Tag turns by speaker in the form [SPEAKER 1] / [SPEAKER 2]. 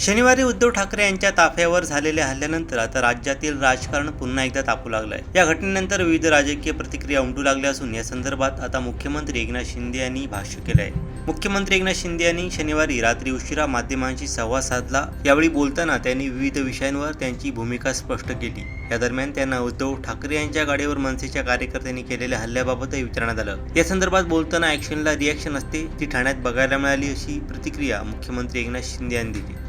[SPEAKER 1] शनिवारी उद्धव ठाकरे यांच्या ताफ्यावर झालेल्या हल्ल्यानंतर आता राज्यातील राजकारण पुन्हा एकदा तापू लागलंय. या घटनेनंतर विविध राजकीय प्रतिक्रिया उमटू लागल्या असून या संदर्भात आता मुख्यमंत्री एकनाथ शिंदे यांनी भाष्य केलं आहे मुख्यमंत्री एकनाथ शिंदे यांनी शनिवारी रात्री उशिरा माध्यमांशी संवाद साधला. यावेळी बोलताना त्यांनी विविध विषयांवर त्यांची भूमिका स्पष्ट केली. या दरम्यान त्यांना उद्धव ठाकरे यांच्या गाडीवर मनसेच्या कार्यकर्त्यांनी केलेल्या हल्ल्याबाबतही विचारण्यात आलं. या संदर्भात बोलताना ऍक्शनला रिॲक्शन असते ती ठाण्यात बघायला मिळाली अशी प्रतिक्रिया मुख्यमंत्री एकनाथ शिंदे यांनी दिली.